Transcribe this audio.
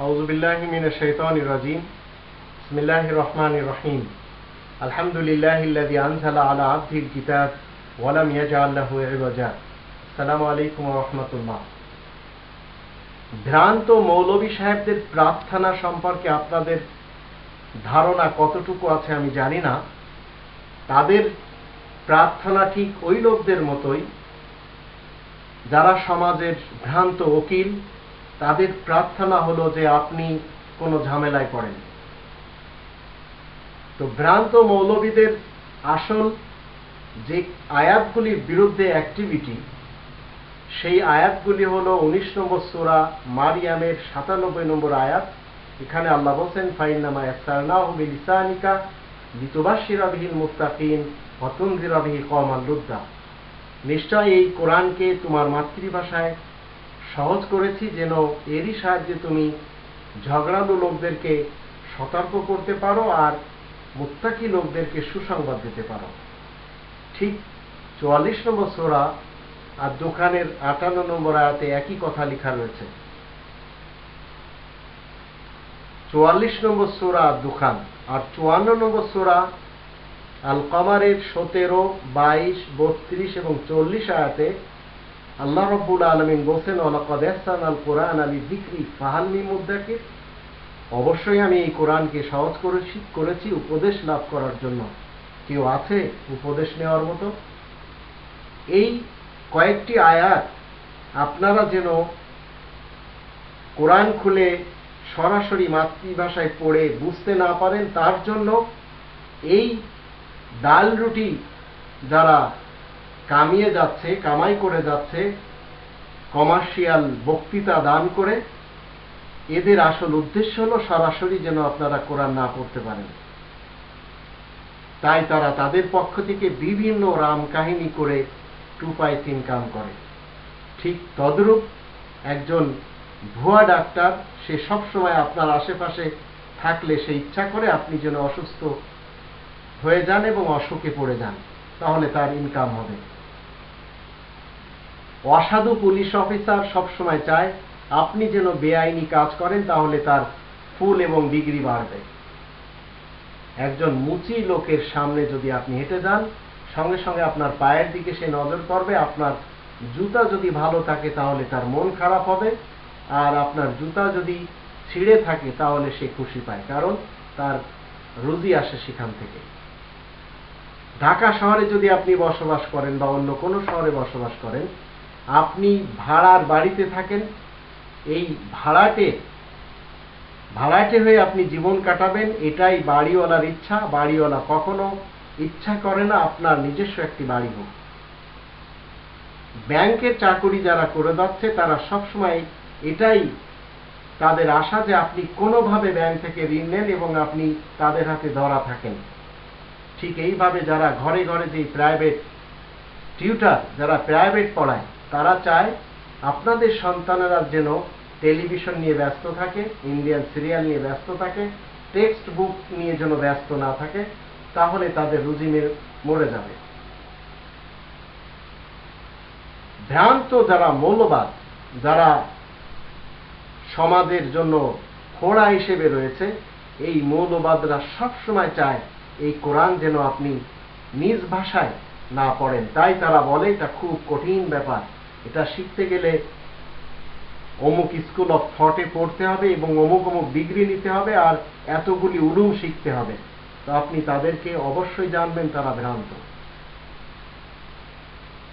أعوذ بالله من الشيطان الرجيم بسم الله الرحمن الرحيم الحمد لله الذي أنزل على عبده الكتاب ولم يجعل له عوجا السلام عليكم ورحمة الله ভ্রান্ত মৌলবী সাহেবদের প্রার্থনা সম্পর্কে আপনাদের ধারণা কতটুকু আছে আমি জানি না তাদের প্রার্থনা ঠিক ওই লোকদের মতোই যারা সমাজের ভ্রান্ত উকিল তাদের প্রার্থনা হলো যে আপনি কোনো ঝামেলায় পড়েন। তো ভ্রান্ত মৌলবীদের আসল যে আয়াতগুলির বিরুদ্ধে অ্যাক্টিভিটি সেই আয়াতগুলি হলো উনিশ নম্বর সোরা মারিয়ামের সাতানব্বই নম্বর আয়াত। এখানে আল্লাহ বলছেন ফাইনামা ইয়াসারনাহু বিলিসানিকা লিতুবাশশিরা বিহিল মুত্তাকিন ওয়া তুনযিরা লুদ্দা। নিশ্চয় এই কোরআনকে তোমার মাতৃভাষায় সহজ করেছি যেন এরই সাহায্যে তুমি ঝগড়ালু লোকদেরকে সতর্ক করতে পারো আর মুত্তাকি লোকদেরকে সুসংবাদ দিতে পারো। ঠিক চুয়াল্লিশ নম্বর সোরা আর দোকানের আটান্ন নম্বর আয়াতে একই কথা লেখা রয়েছে। চুয়াল্লিশ নম্বর সোরা দুখান আর চুয়ান্ন নম্বর সোরা আল কমারের সতেরো, বাইশ, বত্রিশ এবং চল্লিশ আয়াতে আল্লাহ রব্বুল আলমিন বলছেন অলকদ আল কোরআন আলী বিক্রি ফাহালমি মুদ্দাকির অবশ্যই আমি এই কোরআনকে সহজ করেছি করেছি উপদেশ লাভ করার জন্য। কেউ আছে উপদেশ নেওয়ার মতো? এই কয়েকটি আয়াত আপনারা যেন কোরআন খুলে সরাসরি মাতৃভাষায় পড়ে বুঝতে না পারেন, তার জন্য এই ডাল রুটি যারা কামিয়ে যাচ্ছে, কামাই করে যাচ্ছে কমার্শিয়াল বক্তৃতা দান করে। এদের আসল উদ্দেশ্য হলো সরাসরি যেন আপনারা কোরআন না পড়তে পারেন। তাই তারা তাদের পক্ষ থেকে বিভিন্ন রাম কাহিনী করে টু পাই তিন কাম করে। ঠিক তদ্রূপ একজন ভুয়া ডাক্তার, সে সবসময় আপনার আশেপাশে থাকলে সে ইচ্ছা করে আপনি যেন অসুস্থ হয়ে যান এবং অসুখে পড়ে যান, তাহলে তার ইনকাম হবে। অসাধু পুলিশ অফিসার সবসময় চায়, আপনি যেন বেআইনি কাজ করেন, তাহলে তার ফুল এবং ডিগ্রি বাড়বে। একজন মুচি লোকের সামনে যদি আপনি হেঁটে যান, সঙ্গে সঙ্গে আপনার পায়ের দিকে সে নজর করবে আপনার জুতা যদি ভালো থাকে, তাহলে তার মন খারাপ হবে, আর আপনার জুতা যদি ছিঁড়ে থাকে, তাহলে সে খুশি পায়, কারণ তার রুজি আসে সেখান থেকে। ঢাকা শহরে যদি আপনি বসবাস করেন বা অন্য কোনো শহরে বসবাস করেন আপনি ভাড়ার বাড়িতে থাকেন, এই ভাড়াটে ভাড়াটে হয়ে আপনি জীবন কাটাবেন, এটাই বাড়িওয়ালার ইচ্ছা। বাড়িওয়ালা কখনো ইচ্ছা করে না আপনার নিজস্ব একটি বাড়ি হোক। ব্যাংকের চাকুরি যারা করে যাচ্ছে, তারা সবসময় এটাই তাদের আশা যে আপনি কোনোভাবে ব্যাংক থেকে ঋণ নেন এবং আপনি তাদের হাতে ধরা থাকেন। ঠিক এইভাবে যারা ঘরে ঘরে যে প্রাইভেট টিউটার যারা প্রাইভেট পড়ায় তারা চায় আপনাদের সন্তানেরা যেন টেলিভিশন নিয়ে ব্যস্ত থাকে ইন্ডিয়ান সিরিয়াল নিয়ে ব্যস্ত থাকে টেক্সট বুক নিয়ে যেন ব্যস্ত না থাকে, তাহলে তাদের রুজি মরে যাবে। ভ্রান্ত যারা মৌলবাদ, যারা সমাজের জন্য খোড়া হিসেবে রয়েছে, এই মৌলবাদরা সবসময় চায় এই কোরআন যেন আপনি নিজ ভাষায় না পড়েন। তাই তারা বলে, এটা খুব কঠিন ব্যাপার। এটা শিখতে গেলে অমুক স্কুল অফ থটে পড়তে হবে এবং অমুক অমুক ডিগ্রি নিতে হবে আর এতগুলি উলুম শিখতে হবে। তো আপনি তাদেরকে অবশ্যই জানবেন, তারা ভ্রান্ত।